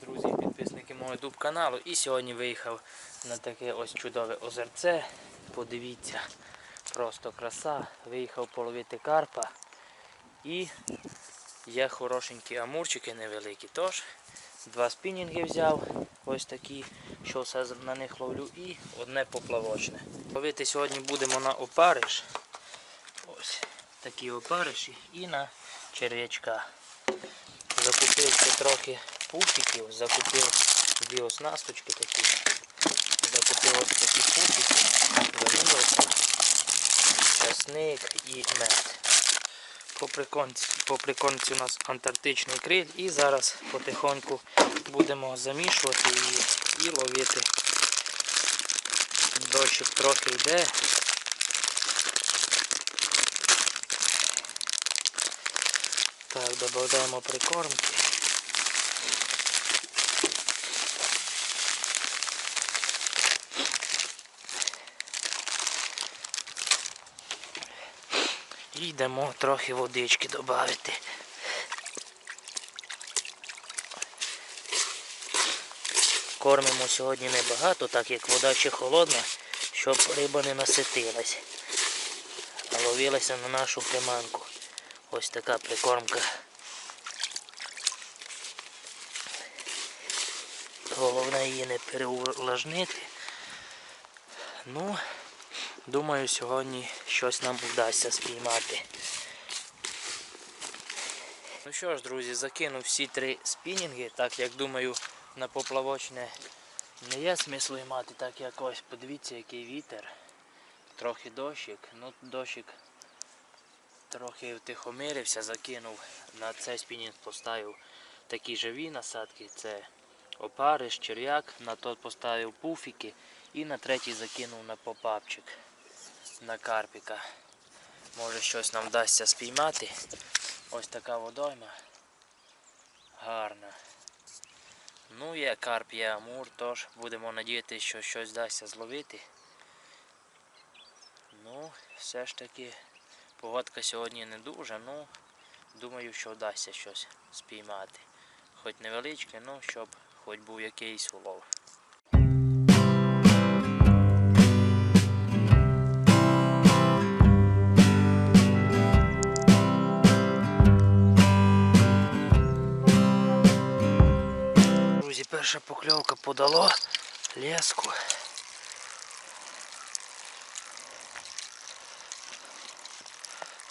друзі і підписники мого YouTube каналу. І сьогодні виїхав на таке ось чудове озерце. Подивіться, просто краса. Виїхав половити карпа. І є хорошенькі амурчики невеликі. Тож два спінінги взяв, ось такі, що все на них ловлю, і одне поплавочне. Ловити сьогодні будемо на опариш. Ось такі опариші і на черв'ячка. Закупив трохи пуфіків, закупив дві оснасточки такі. Закупив ось такі пуфіки, ваніловка, часник і мед. По приконці, по приконці у нас антарктичний криль і зараз потихоньку будемо замішувати її і ловити. Дощик трохи йде. Так, додаємо прикормки. І йдемо трохи водички додати. Кормимо сьогодні небагато, так як вода ще холодна, щоб риба не наситилась, а ловилася на нашу приманку. Ось така прикормка. Головне її не переувлажнити. Ну, думаю, сьогодні щось нам вдасться спіймати. Ну що ж, друзі, закинув всі три спінінги, так як думаю, на поплавочне не є смислу мати, так як ось подивіться, який вітер. Трохи дощик, ну дощик трохи втихомирився, закинув на цей спінінг поставив такі живі насадки. Це опариш, черв'як, на той поставив пуфіки і на третій закинув на попапчик на карпіка. Може щось нам вдасться спіймати. Ось така водойма. Гарна. Ну, є карп, є амур, тож будемо надіятися, що щось вдасться зловити. Ну, все ж таки Погодка сьогодні не дуже, ну думаю, що вдасться щось спіймати. Хоч невеличке, ну щоб хоч був якийсь улов. Перша покльовка подало леску.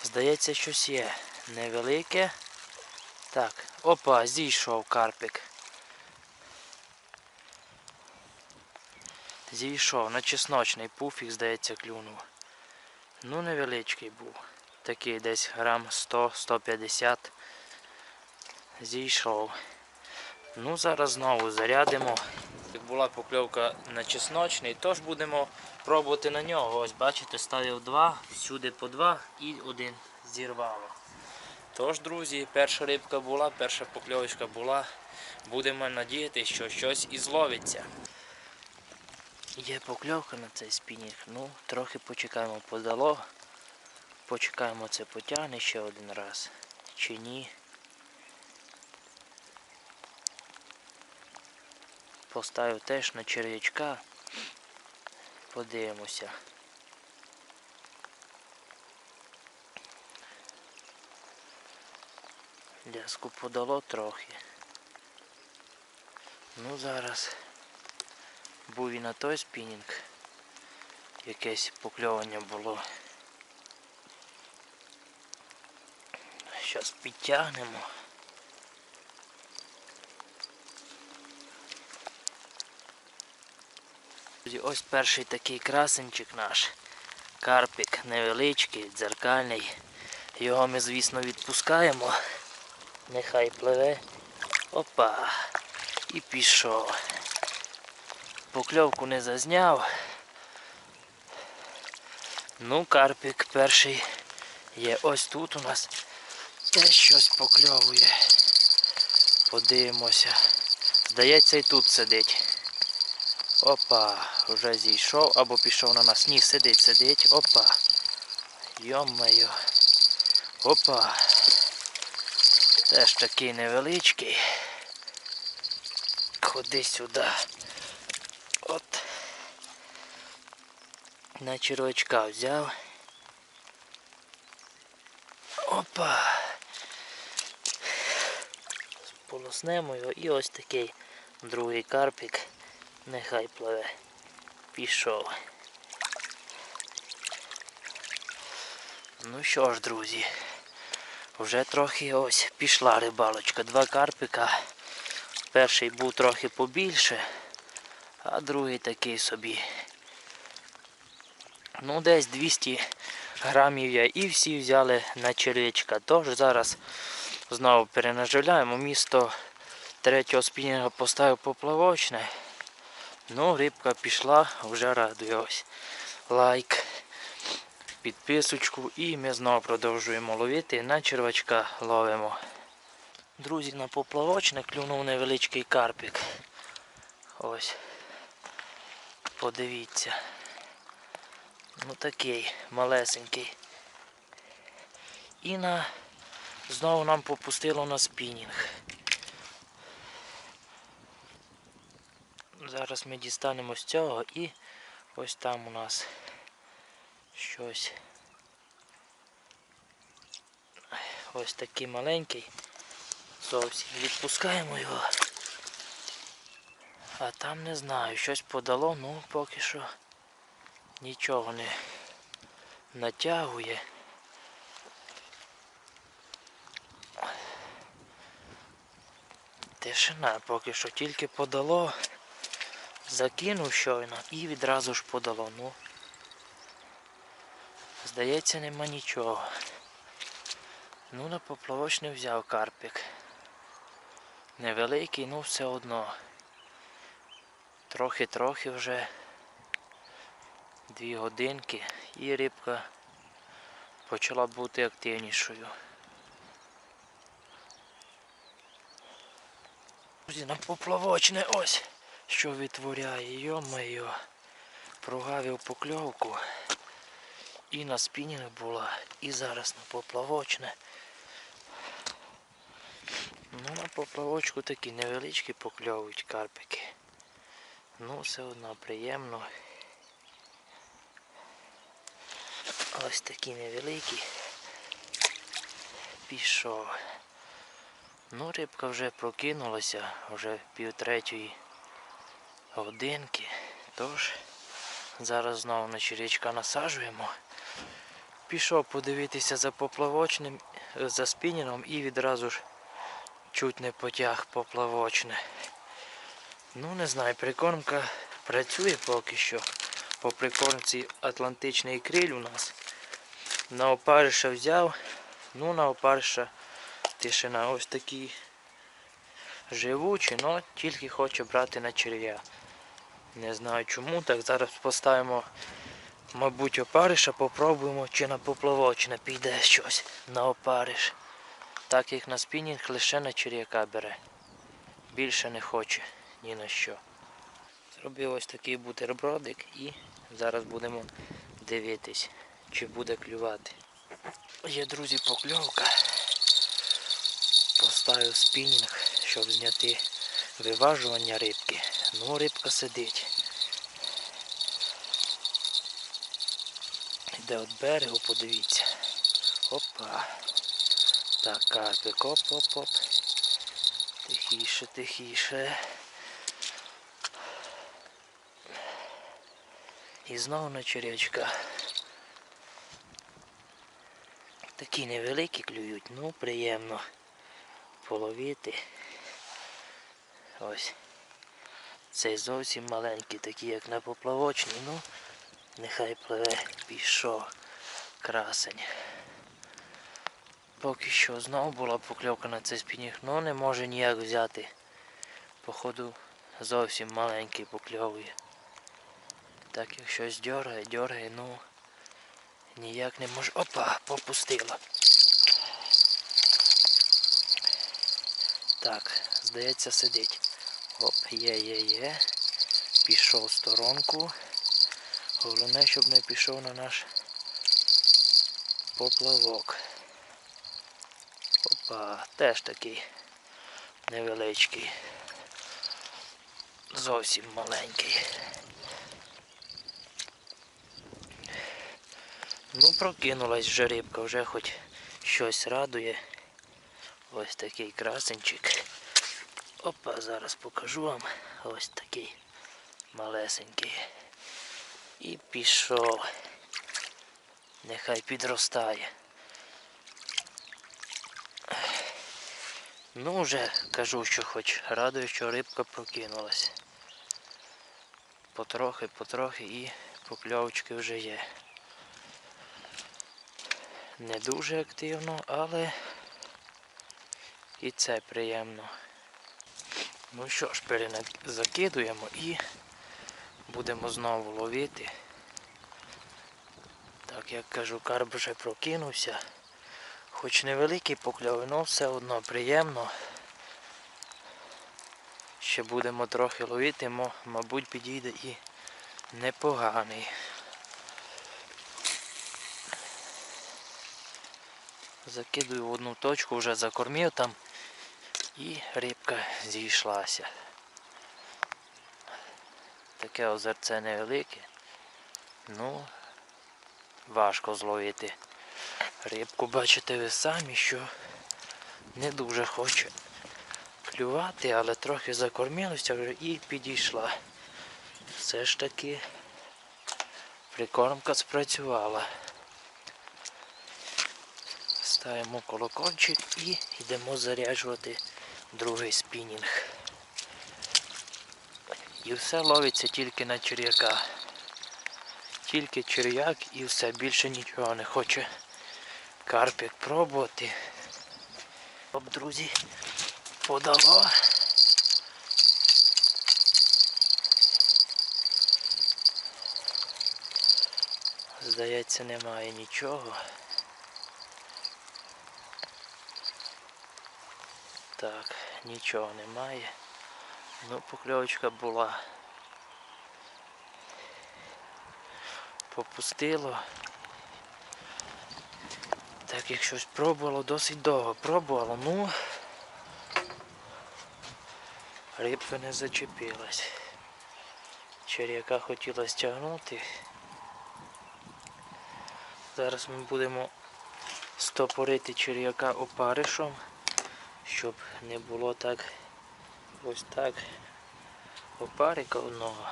Здається, щось є. Невелике. Так, опа, зійшов карпик. Зійшов на чесночний пуфік, здається, клюнув. Ну, невеличкий був. Такий десь грам 100-150. Зійшов. Ну, зараз знову зарядимо. Як була покльовка на чесночний, тож будемо пробувати на нього. Ось бачите, ставив два, всюди по два і один зірвало. Тож, друзі, перша рибка була, перша покльовочка була. Будемо надіятися, що щось і зловиться. Є покльовка на цей спінінг, ну трохи почекаємо подало. Почекаємо це потягне ще один раз. Чи ні. Поставив теж на черв'ячка. Подивимося. Ляску подало трохи. Ну зараз був і на той спінінг. Якесь покльовання було. Зараз підтягнемо. Ось перший такий красенчик наш. Карпик невеличкий, дзеркальний. Його ми, звісно, відпускаємо. Нехай пливе. Опа. І пішов. Покльовку не зазняв. Ну, карпик перший є ось тут у нас. Де щось покльовує. Подивимося. Здається, і тут сидить. Опа, вже зійшов або пішов на нас. Ні, сидить, сидить. Опа. Йо-моє. Опа. Теж такий невеличкий. ходи сюди. От. На червячка взяв. Опа. Полоснемо його і ось такий другий карпік. Нехай пливе. Пішов. Ну що ж, друзі, вже трохи ось пішла рибалочка. Два карпика. Перший був трохи побільше, а другий такий собі. Ну, десь 200 грамів я і всі взяли на червячка. Тож зараз знову перенаживляємо. Місто третього спінінга поставив поплавочне. Ну, рибка пішла, вже радує ось. Лайк, підписочку і ми знову продовжуємо ловити. На червачка ловимо. Друзі, на поплавочне клюнув невеличкий карпик. Ось. Подивіться. Ну такий малесенький. І на знову нам попустило на спінінг. Зараз ми дістанемо з цього і ось там у нас щось. Ось такий маленький. Зовсім відпускаємо його. А там не знаю, щось подало, ну поки що нічого не натягує. Тишина поки що тільки подало, закинув щойно і відразу ж подало. Ну, здається, нема нічого. Ну, на поплавоч не взяв карпик. Невеликий, ну все одно. Трохи-трохи вже дві годинки і рибка почала бути активнішою. Друзі, на поплавочне ось що витворяє, йо-моє, прогавив покльовку. І на спінінг була, і зараз на поплавочне. Ну, на поплавочку такі невеличкі покльовують карпики. Ну, все одно приємно. Ось такі невеликі. Пішов. Ну, рибка вже прокинулася, вже пів третьої годинки. Тож зараз знову на черечка насаджуємо. Пішов подивитися за поплавочним, за спініном і відразу ж чуть не потяг поплавочне. Ну не знаю, прикормка працює поки що. По прикормці Атлантичний криль у нас. На опариша взяв, ну на опариша тишина ось такий живучий, але тільки хоче брати на черв'я. Не знаю чому, так зараз поставимо, мабуть, опариша, попробуємо, чи на поплавочне піде щось на опариш. Так як на спінінг лише на черв'яка бере. Більше не хоче ні на що. Зробив ось такий бутербродик і зараз будемо дивитись, чи буде клювати. Є, друзі, покльовка. Поставив спінінг, щоб зняти виважування рибки. Ну, рибка сидить. Йде від берегу, подивіться. Опа. Так, карпик, оп-оп-оп. Тихіше, тихіше. І знову на черячка. Такі невеликі клюють, ну приємно половити. Ось. Цей зовсім маленький, такий як на поплавочній, ну нехай пливе, пішов красень. Поки що знову була покльовка на цей спінінг, але не може ніяк взяти. Походу зовсім маленький покльовує. Так як щось дьоргає, дьоргає, ну ніяк не може... Опа, попустила. Так, здається, сидить. Оп, є, є, є. Пішов в сторонку. Головне, щоб не пішов на наш поплавок. Опа, теж такий невеличкий. зовсім маленький. Ну, прокинулась вже рибка, вже хоч щось радує. Ось такий красенчик. Опа, зараз покажу вам. Ось такий малесенький. І пішов. Нехай підростає. Ну, вже кажу, що хоч радує, що рибка прокинулась. Потрохи, потрохи і покльовочки вже є. Не дуже активно, але і це приємно. Ну що ж, перезакидуємо і будемо знову ловити. Так як кажу, карп вже прокинувся. Хоч невеликий покльовий, але все одно приємно. Ще будемо трохи ловити, мабуть, підійде і непоганий. Закидую в одну точку, вже закормив там і рибка зійшлася. Таке озерце невелике. Ну, важко зловити. Рибку бачите ви самі, що не дуже хоче клювати, але трохи закормилася вже і підійшла. Все ж таки прикормка спрацювала. Ставимо колокольчик і йдемо заряджувати другий спінінг. І все ловиться тільки на черв'яка. Тільки черв'як і все більше нічого не хоче карпік пробувати. Оп, друзі, подало. Здається, немає нічого. Так, нічого немає. Ну, покльовочка була. Попустило. Так як щось пробувало, досить довго пробувало, ну рибка не зачепилась. Черяка хотіла стягнути. Зараз ми будемо стопорити черв'яка опаришем, щоб не було так ось так опарика одного,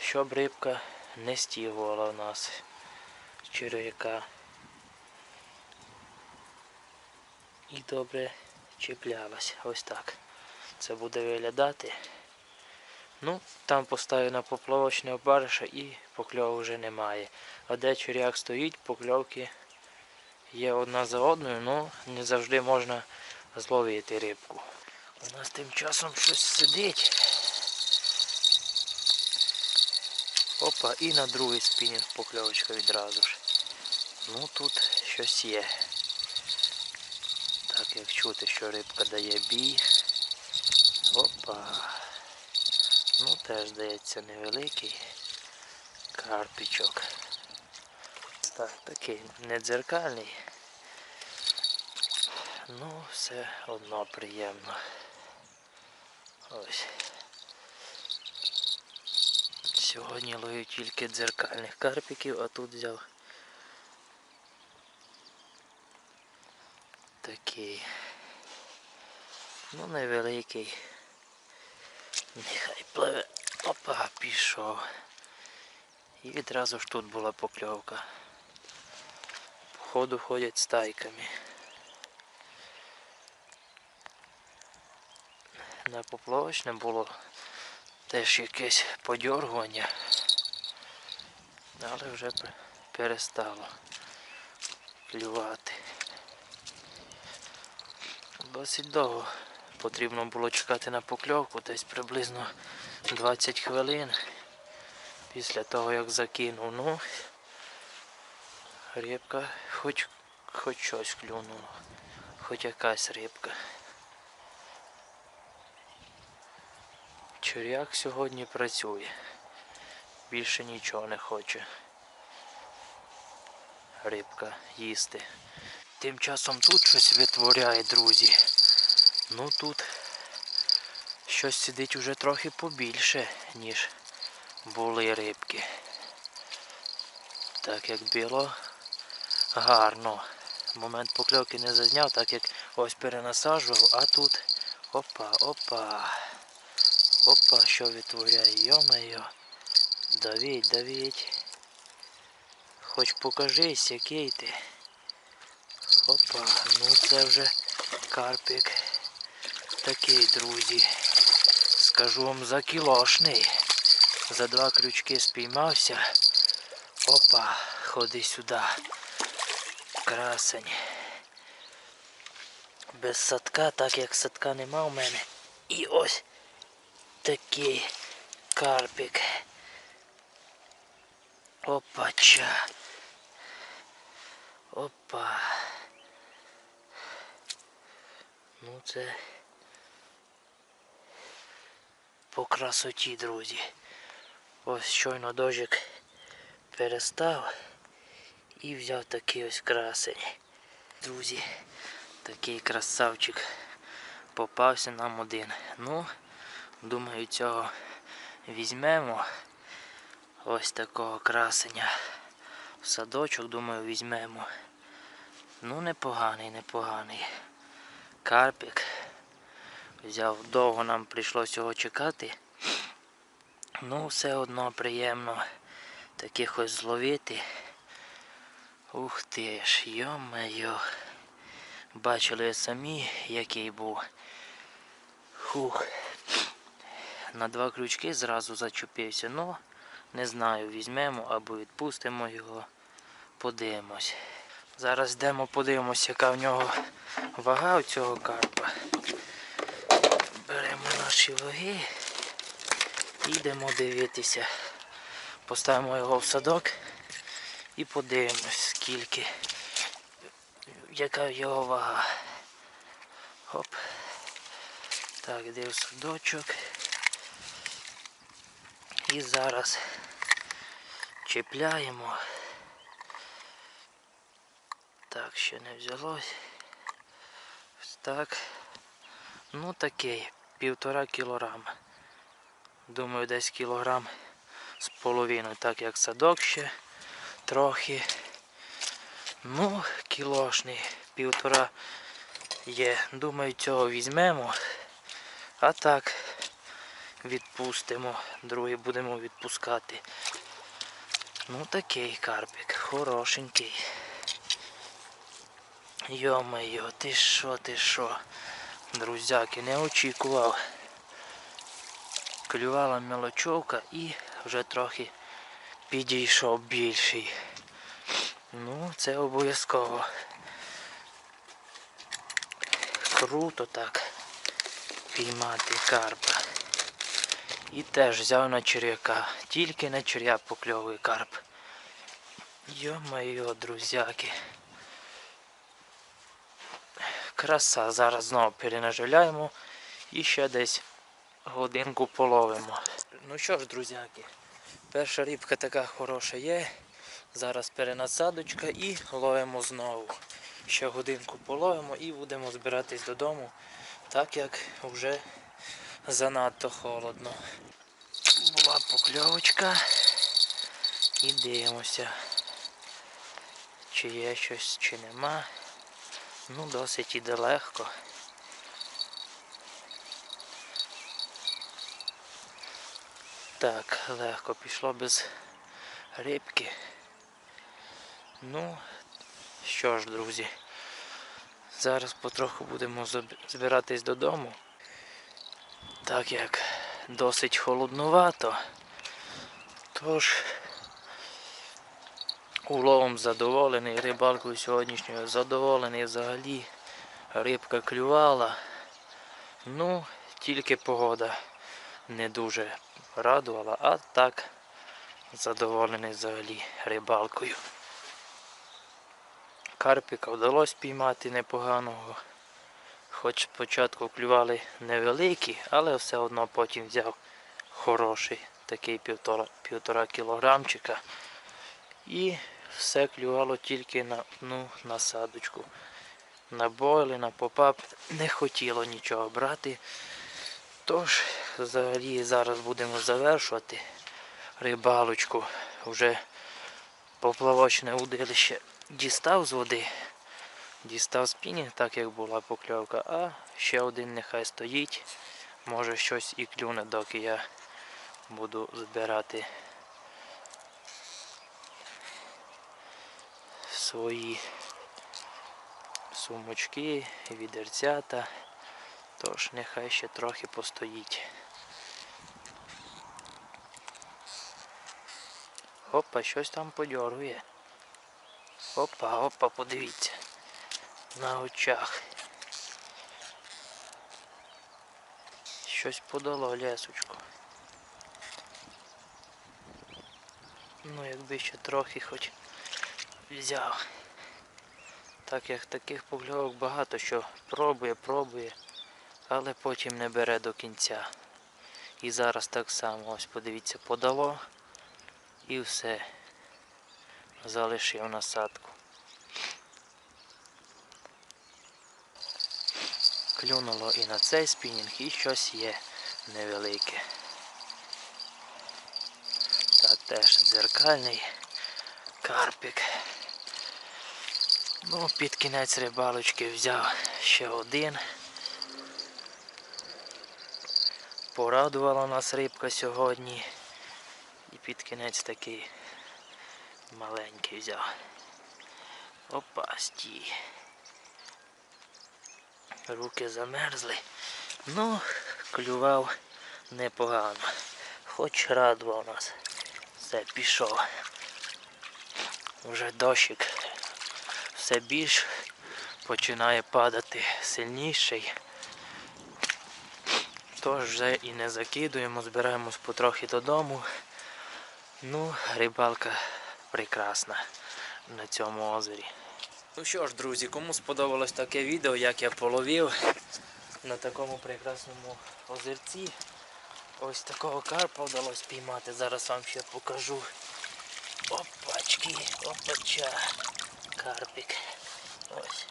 щоб рибка не стігувала в нас черв'яка. і добре чіплялась. Ось так. Це буде виглядати. Ну, там поставив на поплавочне опариша і покльову вже немає. А де черяк стоїть, покльовки є одна за одною, але не завжди можна зловити рибку. У нас тим часом щось сидить. Опа, і на другий спінінг покльовочка відразу ж. Ну тут щось є. Так як чути, що рибка дає бій. Опа. Ну теж здається невеликий карпічок. Так, такий не дзеркальний. Ну, все одно приємно. Ось. Сьогодні ловив тільки дзеркальних карпіків, а тут взяв такий. Ну невеликий. Нехай пливе. Опа, пішов. І відразу ж тут була покльовка. Походу ходять стайками. На поплавочне було теж якесь подьоргування, але вже перестало клювати. Досить довго потрібно було чекати на покльовку, десь приблизно 20 хвилин після того як закинув. Ну, рибка хоч хоч щось клюнула, хоч якась рибка. Черяк сьогодні працює, більше нічого не хоче. Рибка їсти. Тим часом тут щось витворяє, друзі. Ну тут щось сидить уже трохи побільше, ніж були рибки. Так як було гарно. Момент покльовки не зазняв, так як ось перенасаджував, а тут опа, опа. Що витворяє, йо-моє. Давіть, давіть. Хоч покажись, який ти. Опа, ну це вже карпик. Такий, друзі. Скажу вам за кілошний. За два крючки спіймався. Опа, ходи сюди. Красень. Без садка, так як садка нема у мене. І ось такий карпик. Опача. Опа. Ну це по красоті, друзі. Ось щойно дожик перестав і взяв такий ось красень. Друзі, такий красавчик попався нам один. Ну, думаю, цього візьмемо. Ось такого красення. В садочок, думаю, візьмемо. Ну, непоганий, непоганий. Карпік. Взяв, довго нам прийшлося його чекати. Ну, все одно приємно таких ось зловити. Ух ти ж, йо-моє. Бачили самі, який був. Хух. На два крючки зразу зачепився, ну не знаю, візьмемо або відпустимо його, подивимось. Зараз йдемо подивимось, яка в нього вага у цього карпа. Беремо наші ваги і йдемо дивитися. Поставимо його в садок і подивимось, скільки, яка його вага. Хоп. Так, йде в садочок. І зараз чіпляємо. Так, ще не взялось. Ось так. Ну такий, півтора кілограма. Думаю, десь кілограм з половиною, так як садок ще трохи. Ну, кілошний, півтора є. Думаю, цього візьмемо. А так відпустимо, другий будемо відпускати. Ну такий карпик, хорошенький. Йо-моє, ти що, ти що? Друзяки, не очікував. Клювала мелочовка і вже трохи підійшов більший. Ну, це обов'язково. Круто так піймати карпа. І теж взяв на черв'яка. Тільки на черв'я покльовує карп. Йо-моє, друзяки. Краса, зараз знову перенаживляємо і ще десь годинку половимо. Ну що ж, друзяки, перша рибка така хороша є. Зараз перенасадочка і ловимо знову. Ще годинку половимо і будемо збиратись додому, так як вже занадто холодно. Була покльовочка і дивимося, чи є щось, чи нема. Ну, досить іде легко. Так, легко пішло без рибки. Ну, що ж, друзі, зараз потроху будемо збиратись додому, так як досить холоднувато. Тож уловом задоволений, рибалкою сьогоднішньою задоволений взагалі. Рибка клювала. Ну, тільки погода не дуже радувала, а так задоволений взагалі рибалкою. Карпіка вдалося піймати непоганого. Хоч спочатку клювали невеликі, але все одно потім взяв хороший, такий півтора, півтора кілограмчика. І все клювало тільки на одну насадочку. На бойли, на попап не хотіло нічого брати. Тож, взагалі зараз будемо завершувати рибалочку. Вже поплавочне удилище дістав з води, дістав спінінг, так як була покльовка, а ще один нехай стоїть. Може щось і клюне, доки я буду збирати свої сумочки, відерцята. Тож нехай ще трохи постоїть. Опа, щось там подьоргує. Опа, опа, подивіться. На очах. Щось подало лесочку. Ну, якби ще трохи хоч взяв. Так як таких покльовок багато, що пробує, пробує, але потім не бере до кінця. І зараз так само, ось подивіться, подало і все. Залишив насадку. Клюнуло і на цей спінінг, і щось є невелике. Так, теж дзеркальний карпик. Ну, під кінець рибалочки взяв ще один. Порадувала нас рибка сьогодні. І під кінець такий маленький взяв. Опа, стій. Руки замерзли. Ну, клював непогано. Хоч радував нас. Все, пішов. Вже дощик все більш починає падати сильніший. Тож вже і не закидуємо, збираємось потрохи додому. Ну, рибалка прекрасна на цьому озері. Ну що ж, друзі, кому сподобалось таке відео, як я половив на такому прекрасному озерці. Ось такого карпа вдалося піймати. Зараз вам ще покажу. Опачки, опача. Карпик. Ось.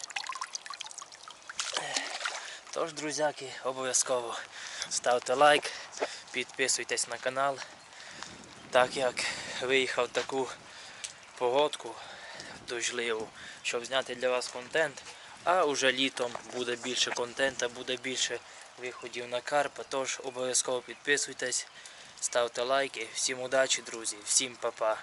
Тож, друзяки, обов'язково ставте лайк, підписуйтесь на канал. Так як виїхав таку погодку дождливу, щоб зняти для вас контент. А уже літом буде більше контента, буде більше виходів на карпа. Тож обов'язково підписуйтесь, ставте лайки. Всім удачі, друзі, всім па-па.